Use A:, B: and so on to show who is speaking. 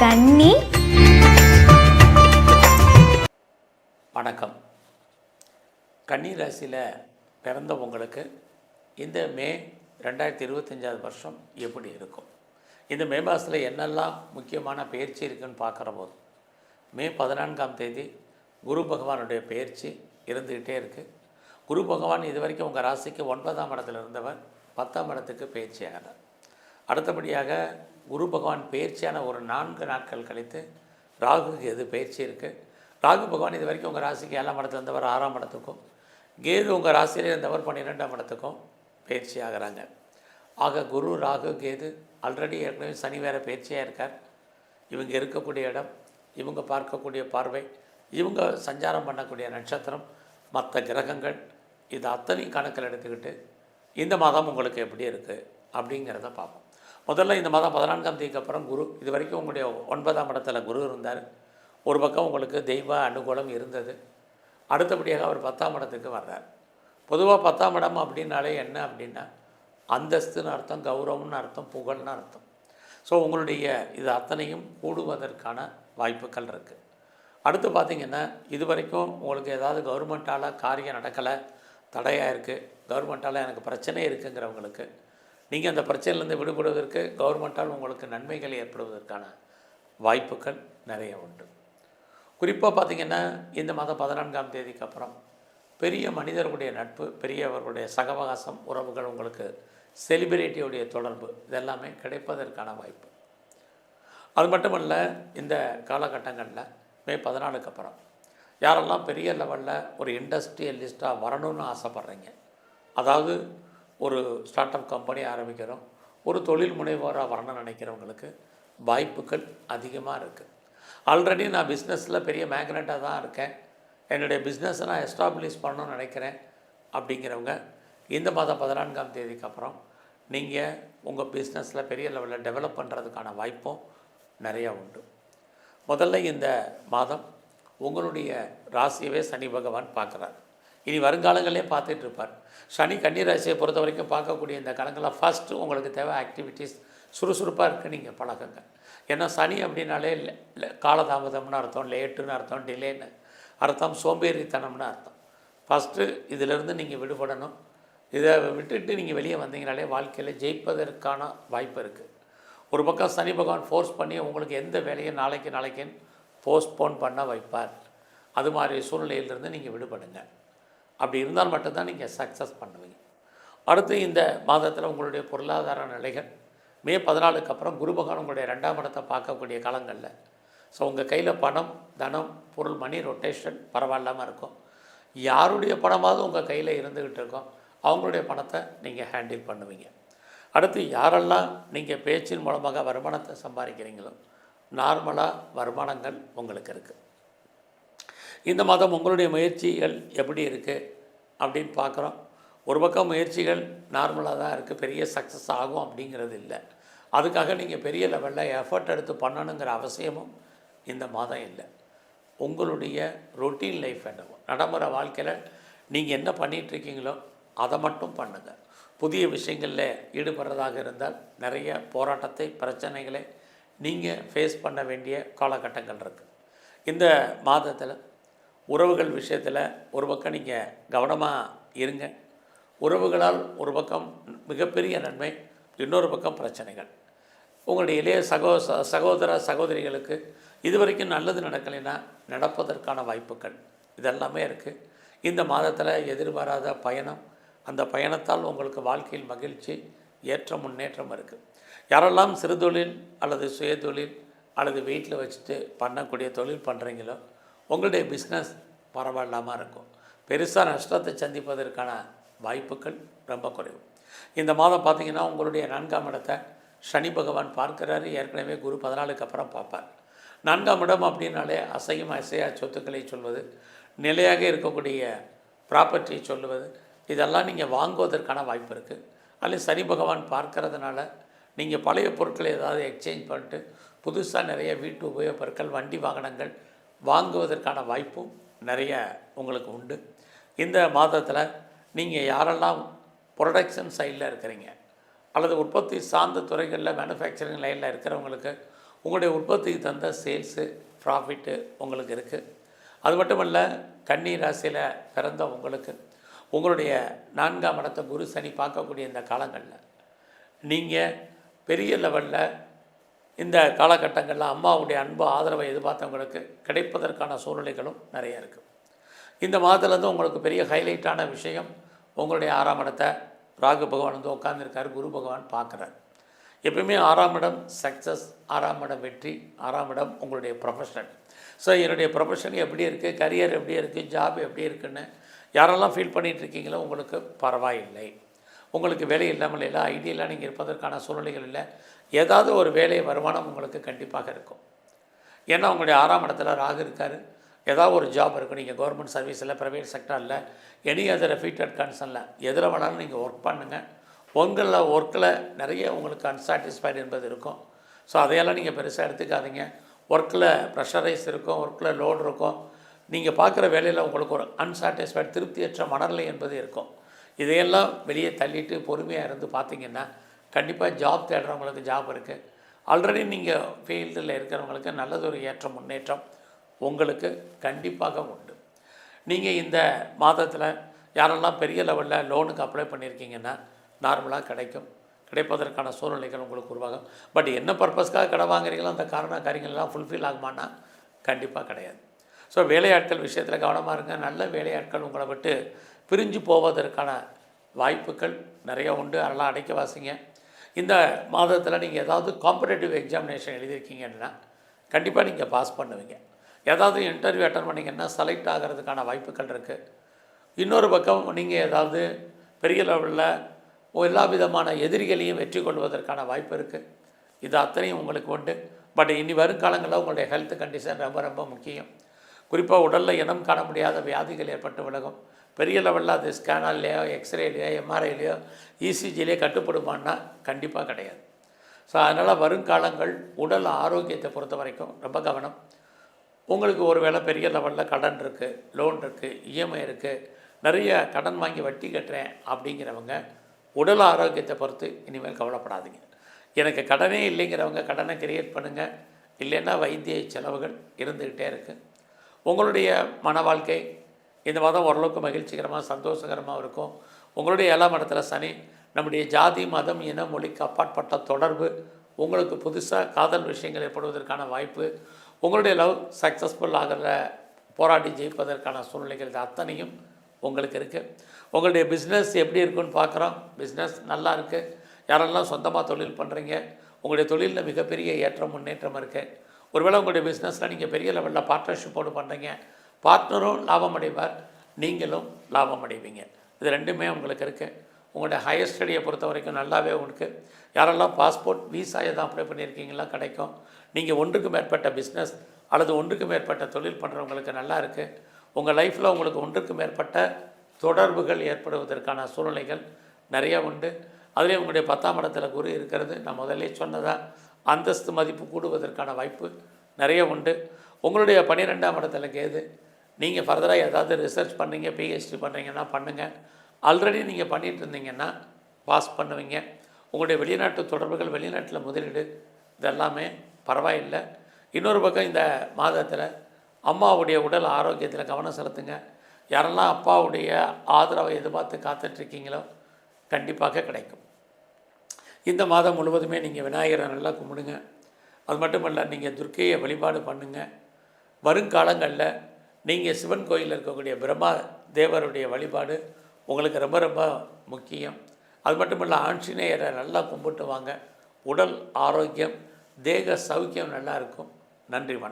A: கன்னி
B: வணக்கம். கன்னி ராசியில் பிறந்த உங்களுக்கு இந்த மே ரெண்டாயிரத்தி இருபத்தஞ்சாவது வருஷம் எப்படி இருக்கும்? இந்த மே மாதத்தில் என்னெல்லாம் முக்கியமான பயிற்சி இருக்குன்னு பார்க்குற போது மே பதினான்காம் தேதி குரு பகவானுடைய பயிற்சி இருந்துக்கிட்டே இருக்குது குரு பகவான் இது வரைக்கும் உங்கள் ராசிக்கு ஒன்பதாம் இடத்துல இருந்தவர் பத்தாம் இடத்துக்கு பயிற்சி ஆகிறார் அடுத்தபடியாக குரு பகவான் பயிற்சியான ஒரு நான்கு நாட்கள் கழித்து ராகுக்கு எது பயிற்சி இருக்குது ராகு பகவான் இது வரைக்கும் உங்கள் ராசிக்கு ஏழாம் இடத்துல இருந்தவர் ஆறாம் இடத்துக்கும். கேது உங்கள் ராசியில் இருந்தவர் பன்னிரெண்டாம் இடத்துக்கும் பயிற்சி ஆகிறாங்க. ஆக குரு ராகு கேது ஆல்ரெடி ஏற்கனவே சனி வேறு பயிற்சியாக இருக்கார். இவங்க இருக்கக்கூடிய இடம் இவங்க பார்க்கக்கூடிய பார்வை இவங்க சஞ்சாரம் பண்ணக்கூடிய நட்சத்திரம் மற்ற கிரகங்கள் இது அத்தனையும் கணக்கில் எடுத்துக்கிட்டு இந்த மாதம் உங்களுக்கு எப்படி இருக்குது அப்படிங்கிறத பார்ப்போம். முதல்ல இந்த மாதம் பதினான்காம் தேதிக்கு அப்புறம் குரு இது வரைக்கும் உங்களுடைய ஒன்பதாம் இடத்துல குரு இருந்தார். ஒரு பக்கம் உங்களுக்கு தெய்வ அனுகூலம் இருந்தது. அடுத்தபடியாக அவர் பத்தாம் இடத்துக்கு வர்றார். பொதுவாக பத்தாம் இடம் அப்படின்னாலே என்ன அப்படின்னா அந்தஸ்துன்னு அர்த்தம் கௌரவம்னு அர்த்தம் புகழ்னு அர்த்தம். ஸோ உங்களுடைய இது அத்தனையும் கூடுவதற்கான வாய்ப்புகள் இருக்குது அடுத்து பார்த்திங்கன்னா இது வரைக்கும் உங்களுக்கு ஏதாவது கவர்மெண்ட்டால் காரியம் நடக்கலை தடையாக இருக்குது கவர்மெண்ட்டால் எனக்கு பிரச்சனை இருக்குங்கிறவங்களுக்கு நீங்கள் அந்த பிரச்சனையிலேருந்து விடுபடுவதற்கு கவர்மெண்ட்டால் உங்களுக்கு நன்மைகள் ஏற்படுவதற்கான வாய்ப்புகள் நிறைய உண்டு. குறிப்பாக பார்த்திங்கன்னா இந்த மாதம் பதினான்காம் தேதிக்கு அப்புறம் பெரிய மனிதர்களுடைய நட்பு பெரியவர்களுடைய சகவகாசம் உறவுகள் உங்களுக்கு செலிபிரிட்டியுடைய தொடர்பு இதெல்லாமே கிடைப்பதற்கான வாய்ப்பு. அது மட்டுமல்ல இந்த காலகட்டங்களில் மே பதினாலுக்கு அப்புறம் யாரெல்லாம் பெரிய லெவலில் ஒரு இண்டஸ்ட்ரியலிஸ்ட்டாக வரணும்னு ஆசைப்பட்றீங்க அதாவது ஒரு ஸ்டார்ட் அப் கம்பெனி ஆரம்பிக்கிறோம். ஒரு தொழில் முனைவோராக வரணும்னு நினைக்கிறவங்களுக்கு வாய்ப்புகள் அதிகமாக இருக்குது ஆல்ரெடி நான் பிஸ்னஸில் பெரிய மேக்னெட்டாக தான் இருக்கேன். என்னுடைய பிஸ்னஸை நான் எஸ்டாப்ளிஷ் பண்ணணும்னு நினைக்கிறேன் அப்படிங்கிறவங்க இந்த மாதம் பதினான்காம் தேதிக்கு அப்புறம் நீங்கள் உங்கள் பிஸ்னஸில் பெரிய லெவலில் டெவலப் பண்ணுறதுக்கான வாய்ப்பும் நிறையா உண்டு. முதல்ல இந்த மாதம் உங்களுடைய ராசியவே சனி பகவான் பார்க்குறாரு. இனி வருங்காலங்களே பார்த்துட்டு இருப்பார். சனி கன்னிராசியை பொறுத்த வரைக்கும் பார்க்கக்கூடிய இந்த காலங்களில் ஃபஸ்ட்டு உங்களுக்கு தேவை ஆக்டிவிட்டீஸ் சுறுசுறுப்பாக இருக்குது நீங்கள் பழகுங்க ஏன்னா சனி அப்படின்னாலே இல்லை இல்லை காலதாமதம்னு அர்த்தம் லேட்டுன்னு அர்த்தம் டிலேன்னு அர்த்தம் சோம்பேறித்தனம்னு அர்த்தம். ஃபஸ்ட்டு இதிலிருந்து நீங்கள் விடுபடணும். இதை விட்டுட்டு நீங்கள் வெளியே வந்தீங்கனாலே வாழ்க்கையில் ஜெயிப்பதற்கான வாய்ப்பு இருக்குது ஒரு பக்கம் சனி பகவான் ஃபோர்ஸ் பண்ணி உங்களுக்கு எந்த வேலையும் நாளைக்கு நாளைக்குன்னு போஸ்ட்போன் பண்ண வைப்பார். அது மாதிரி சூழ்நிலையிலிருந்து நீங்கள் விடுபடுங்க. அப்படி இருந்தால் மட்டும்தான் நீங்கள் சக்ஸஸ் பண்ணுவீங்க. அடுத்து இந்த மாதத்தில் உங்களுடைய பொருளாதார நிலைகள் மே பதினாலுக்கு அப்புறம் குரு பகவான் உங்களுடைய ரெண்டாம் இடத்தை பார்க்கக்கூடிய காலங்களில். ஸோ உங்கள் கையில் பணம் தனம் பொருள் மணி ரொட்டேஷன் பரவாயில்லாமல் இருக்கும். யாருடைய பணமாவது உங்கள் கையில் இருந்துக்கிட்டு இருக்கோம் அவங்களுடைய பணத்தை நீங்கள் ஹேண்டில் பண்ணுவீங்க. அடுத்து யாரெல்லாம் நீங்கள் பேச்சின் மூலமாக வருமானத்தை சம்பாதிக்கிறீங்களோ நார்மலாக வருமானங்கள் உங்களுக்கு இருக்குது இந்த மாதம் உங்களுடைய முயற்சிகள் எப்படி இருக்குது அப்படின்னு பார்க்குறோம். ஒரு பக்கம் முயற்சிகள் நார்மலாக தான் இருக்குது பெரிய சக்ஸஸ் ஆகும் அப்படிங்கிறது இல்லை. அதுக்காக நீங்கள் பெரிய லெவலில் எஃபர்ட் எடுத்து பண்ணணுங்கிற அவசியமும் இந்த மாதம் இல்லை. உங்களுடைய ரொட்டீன் லைஃப் என்னவோ நடைமுறை வாழ்க்கையில் நீங்கள் என்ன பண்ணிகிட்ருக்கீங்களோ அதை மட்டும் பண்ணுங்கள் புதிய விஷயங்களில் ஈடுபடுறதாக இருந்தால் நிறைய போராட்டத்தை பிரச்சனைகளை நீங்கள் ஃபேஸ் பண்ண வேண்டிய காலகட்டங்கள் இருக்குது இந்த மாதத்தில் உறவுகள் விஷயத்தில் ஒரு பக்கம் நீங்கள் கவனமாக இருங்க. உறவுகளால் ஒரு பக்கம் மிகப்பெரிய நன்மை இன்னொரு பக்கம் பிரச்சனைகள். உங்களுடைய இளைய சகோ சகோதர சகோதரிகளுக்கு இது வரைக்கும் நல்லது நடக்கலைன்னா நடப்பதற்கான வாய்ப்புகள் இதெல்லாமே இருக்குது இந்த மாதத்தில் எதிர்பாராத பயணம் அந்த பயணத்தால் உங்களுக்கு வாழ்க்கையில் மகிழ்ச்சி ஏற்ற முன்னேற்றம் இருக்குது யாரெல்லாம் சிறு தொழில் அல்லது சுயதொழில் அல்லது வீட்டில் வச்சுட்டு பண்ணக்கூடிய தொழில் பண்ணுறீங்களோ உங்களுடைய பிஸ்னஸ் பரவாயில்லாமல் இருக்கும். பெருசாக நஷ்டத்தை சந்திப்பதற்கான வாய்ப்புகள் ரொம்ப குறைவு. இந்த மாதம் பார்த்தீங்கன்னா உங்களுடைய நான்காம் இடத்தை சனி பகவான் பார்க்கிறாரு. ஏற்கனவே குரு பதினாலுக்கு அப்புறம் பார்ப்பார். நான்காம் இடம் அப்படின்னாலே அசையும் அசையா சொத்துக்களை சொல்வது நிலையாக இருக்கக்கூடிய ப்ராப்பர்ட்டியை சொல்லுவது இதெல்லாம் நீங்கள் வாங்குவதற்கான வாய்ப்பு இருக்குது அல்லது சனி பகவான் பார்க்கறதுனால நீங்கள் பழைய பொருட்களை ஏதாவது எக்ஸ்சேஞ்ச் பண்ணிட்டு புதுசாக நிறைய வீட்டு உபயோகப் பொருட்கள் வண்டி வாகனங்கள் வாங்குவதற்கான வாய்ப்பும் நிறைய உங்களுக்கு உண்டு. இந்த மாதத்தில் நீங்கள் யாரெல்லாம் ப்ரொடக்ஷன் சைடில் இருக்கிறீங்க அல்லது உற்பத்தி சார்ந்த துறைகளில் மேனுஃபேக்சரிங் லைனில் இருக்கிறவங்களுக்கு உங்களுடைய உற்பத்திக்கு தந்த சேல்ஸு ப்ராஃபிட்டு உங்களுக்கு இருக்குது அது மட்டும் இல்லை கன்னி ராசியில் பிறந்த உங்களுக்கு உங்களுடைய நான்காம் இடத்த குரு சனி பார்க்கக்கூடிய இந்த காலங்களில் நீங்கள் பெரிய லெவலில் இந்த காலகட்டங்களில் அம்மாவுடைய அன்பு ஆதரவை எதிர்பார்த்தவங்களுக்கு கிடைப்பதற்கான சூழ்நிலைகளும் நிறைய இருக்குது இந்த மாதத்துலேருந்து உங்களுக்கு பெரிய ஹைலைட்டான விஷயம் உங்களுடைய ஆறாம் இடத்தை ராகு பகவான் வந்து உட்காந்துருக்காரு குரு பகவான் பார்க்குறார். எப்பயுமே ஆறாம் இடம் சக்ஸஸ் ஆறாம் இடம் வெற்றி ஆறாம் இடம் உங்களுடைய ப்ரொஃபஷன் ஸோ என்னுடைய ப்ரொஃபஷன் எப்படி இருக்குது கரியர் எப்படி இருக்குது ஜாப் எப்படி இருக்குன்னு யாரெல்லாம் ஃபீல் பண்ணிகிட்டு இருக்கீங்களோ உங்களுக்கு பரவாயில்லை. உங்களுக்கு வேலை இல்லாமல் இல்லை ஐடியெல்லாம் நீங்கள் இருப்பதற்கான சூழ்நிலைகள் இல்லை. ஏதாவது ஒரு வேலை வருமானம் உங்களுக்கு கண்டிப்பாக இருக்கும். ஏன்னா உங்களுடைய ஆறாம் இடத்துல ராகு இருக்கார். ஏதாவது ஒரு ஜாப் இருக்கும் நீங்கள் கவர்மெண்ட் சர்வீஸில் ப்ரைவேட் செக்டரில் எனி அதர் ரெஃபீட்டட் கன்சர்னில் எதில் வேணாலும் நீங்கள் ஒர்க் பண்ணுங்கள் உங்களில் ஒர்க்கில் நிறைய உங்களுக்கு அன்சாட்டிஸ்ஃபைடு என்பது இருக்கும். ஸோ அதையெல்லாம் நீங்கள் பெருசாக எடுத்துக்காதீங்க. ஒர்க்கில் ப்ரெஷரைஸ் இருக்கும் ஒர்க்கில் லோடு இருக்கும். நீங்கள் பார்க்குற வேலையில் உங்களுக்கு ஒரு அன்சாட்டிஸ்ஃபைடு திருப்தியற்ற மனநிலை என்பது இருக்கும். இதையெல்லாம் வெளியே தள்ளிட்டு பொறுமையாக இருந்து பார்த்தீங்கன்னா கண்டிப்பாக ஜாப் தேடுறவங்களுக்கு ஜாப் இருக்குது ஆல்ரெடி நீங்கள் ஃபீல்டில் இருக்கிறவங்களுக்கு நல்லதொரு ஏற்ற முன்னேற்றம் உங்களுக்கு கண்டிப்பாக உண்டு. நீங்கள் இந்த மாதத்தில் யாரெல்லாம் பெரிய லெவலில் லோனுக்கு அப்ளை பண்ணியிருக்கீங்கன்னா நார்மலாக கிடைக்கும். கிடைப்பதற்கான சூழ்நிலைகள் உங்களுக்கு உருவாகும். பட் என்ன பர்பஸ்க்காக கடை வாங்குறீங்களோ அந்த காரண காரியங்கள்லாம் ஃபுல்ஃபில் ஆகுமானா கண்டிப்பாக கிடையாது. ஸோ வேலையாட்கள் விஷயத்தில் கவனமாக இருங்க. நல்ல வேலையாட்கள் உங்களை விட்டு பிரிஞ்சு போவதற்கான வாய்ப்புகள் நிறைய உண்டு. அதெல்லாம் அடைக்க வாசிங்க இந்த மாதத்தில் நீங்கள் ஏதாவது காம்படேட்டிவ் எக்ஸாமினேஷன் எழுதியிருக்கீங்கன்னா கண்டிப்பாக நீங்கள் பாஸ் பண்ணுவீங்க. ஏதாவது இன்டர்வியூ அட்டன் பண்ணிங்கன்னா செலக்ட் ஆகிறதுக்கான வாய்ப்புகள் இருக்குது இன்னொரு பக்கம் நீங்கள் ஏதாவது பெரிய லெவலில் எல்லா விதமான எதிரிகளையும் வெற்றி கொள்வதற்கான வாய்ப்பு இருக்குது இது அத்தனையும் உங்களுக்கு உண்டு. பட் இனி வருங்காலங்களில் உங்களுடைய ஹெல்த் கண்டிஷன் ரொம்ப ரொம்ப முக்கியம். குறிப்பாக உடலில் இனம் காண முடியாத வியாதிகள் ஏற்பட்டு விலகும். பெரிய லெவலில் அது ஸ்கேனர்லேயோ எக்ஸ்ரேலையோ எம்ஆர்ஐலையோ இசிஜிலேயோ கட்டுப்படுமான்னா கண்டிப்பாக கிடையாது. ஸோ அதனால் வருங்காலங்கள் உடல் ஆரோக்கியத்தை பொறுத்த வரைக்கும் ரொம்ப கவனம். உங்களுக்கு ஒரு வேளை பெரிய லெவலில் கடன் இருக்குது லோன் இருக்குது இஎம்ஐ இருக்குது நிறைய கடன் வாங்கி வட்டி கட்டுறேன் அப்படிங்கிறவங்க உடல் ஆரோக்கியத்தை பொறுத்து இனிமேல் கவலைப்படாதீங்க. எனக்கு கடனே இல்லைங்கிறவங்க கடனை கிரியேட் பண்ணுங்கள் இல்லைன்னா வைத்திய செலவுகள் இருந்துக்கிட்டே இருக்குது உங்களுடைய மன வாழ்க்கை இந்த மாதம் ஓரளவுக்கு மகிழ்ச்சிகரமாக சந்தோஷகரமாக இருக்கும். உங்களுடைய ஏழாம் இடத்துல சனி நம்முடைய ஜாதி மதம் இன மொழிக்கு அப்பாற்பட்ட தொடர்பு உங்களுக்கு புதுசாக காதல் விஷயங்கள் ஏற்படுவதற்கான வாய்ப்பு உங்களுடைய லவ் சக்ஸஸ்ஃபுல் ஆகிற போராடி ஜெயிப்பதற்கான சூழ்நிலைகள் அத்தனையும் உங்களுக்கு இருக்குது உங்களுடைய பிஸ்னஸ் எப்படி இருக்குன்னு பார்க்குறோம். பிஸ்னஸ் நல்லா இருக்குது யாரெல்லாம் சொந்தமாக தொழில் பண்ணுறீங்க உங்களுடைய தொழிலில் மிகப்பெரிய ஏற்றம் முன்னேற்றம் இருக்குது ஒருவேளை உங்களுடைய பிஸ்னஸில் நீங்கள் பெரிய லெவலில் பார்ட்னர்ஷிப்போடு பண்ணுறீங்க பார்ட்னரும் லாபம் அடைவார் நீங்களும் லாபம் அடைவீங்க இது ரெண்டுமே உங்களுக்கு இருக்குது உங்களுடைய ஹையர் ஸ்டடியை பொறுத்த வரைக்கும் நல்லாவே உங்களுக்கு. யாரெல்லாம் பாஸ்போர்ட் விசா எதாவது அப்ளை பண்ணியிருக்கீங்களா? கிடைக்கும். நீங்கள் ஒன்றுக்கு மேற்பட்ட பிஸ்னஸ் அல்லது ஒன்றுக்கு மேற்பட்ட தொழில் பண்ணுறவங்களுக்கு நல்லா இருக்குது உங்கள் லைஃப்பில் உங்களுக்கு ஒன்றுக்கு மேற்பட்ட தொடர்புகள் ஏற்படுவதற்கான சூழ்நிலைகள் நிறைய உண்டு. அதிலே உங்களுடைய பத்தாம் இடத்துல குரு இருக்கிறது. நான் முதல்லே சொன்னதாக அந்தஸ்து மதிப்பு கூடுவதற்கான வாய்ப்பு நிறைய உண்டு. உங்களுடைய பன்னிரெண்டாம் இடத்துல கேது நீங்கள் ஃபர்தராக ஏதாவது ரிசர்ச் பண்ணீங்க பிஹெச்டி பண்ணுறீங்கன்னா பண்ணுங்கள் ஆல்ரெடி நீங்கள் பண்ணிகிட்டு இருந்தீங்கன்னா பாஸ் பண்ணுவீங்க. உங்களுடைய வெளிநாட்டு தொடர்புகள் வெளிநாட்டில் முதலீடு இதெல்லாமே பரவாயில்லை. இன்னொரு பக்கம் இந்த மாதத்தில் அம்மாவுடைய உடல் ஆரோக்கியத்தில் கவனம் செலுத்துங்க. யாரெல்லாம் அப்பாவுடைய ஆதரவை எதிர்பார்த்து காத்துட்ருக்கீங்களோ கண்டிப்பாக கிடைக்கும். இந்த மாதம் முழுவதுமே நீங்கள் விநாயகரை நல்லா கும்பிடுங்க. அது மட்டும் இல்லை நீங்கள் துர்க்கையை வழிபாடு பண்ணுங்கள் வருங்காலங்களில் நீங்கள் சிவன் கோயிலில் இருக்கக்கூடிய பிரம்மா தேவருடைய வழிபாடு உங்களுக்கு ரொம்ப ரொம்ப முக்கியம். அது மட்டும் இல்லை ஆஞ்சநேயரை நல்லா கும்பிட்டு வாங்க உடல் ஆரோக்கியம் தேக சௌக்கியம் நல்லா இருக்கும். நன்றி வணக்கம்.